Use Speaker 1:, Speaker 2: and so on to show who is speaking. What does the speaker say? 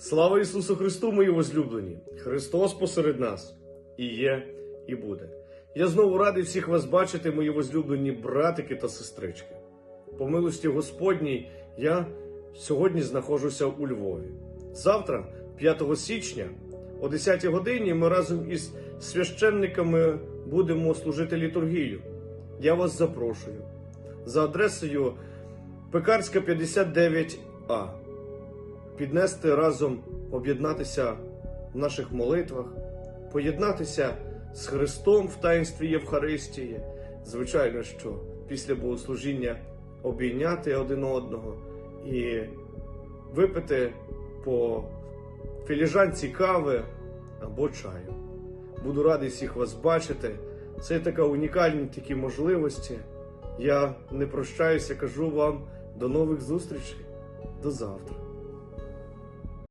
Speaker 1: Слава Ісусу Христу, мої возлюблені! Христос посеред нас і є, і буде. Я знову радий всіх вас бачити, мої возлюблені братики та сестрички. По милості Господній, я сьогодні знаходжуся у Львові. Завтра, 5 січня, о 10 годині, ми разом із священниками будемо служити літургію. Я вас запрошую за адресою Пекарська 59А піднести разом, об'єднатися в наших молитвах, поєднатися з Христом в таїнстві Євхаристії. Звичайно, що після богослужіння обійняти один одного і випити по філіжанці кави або чаю. Буду радий всіх вас бачити. Це така унікальні такі можливості. Я не прощаюся, кажу вам до нових зустрічей. До завтра.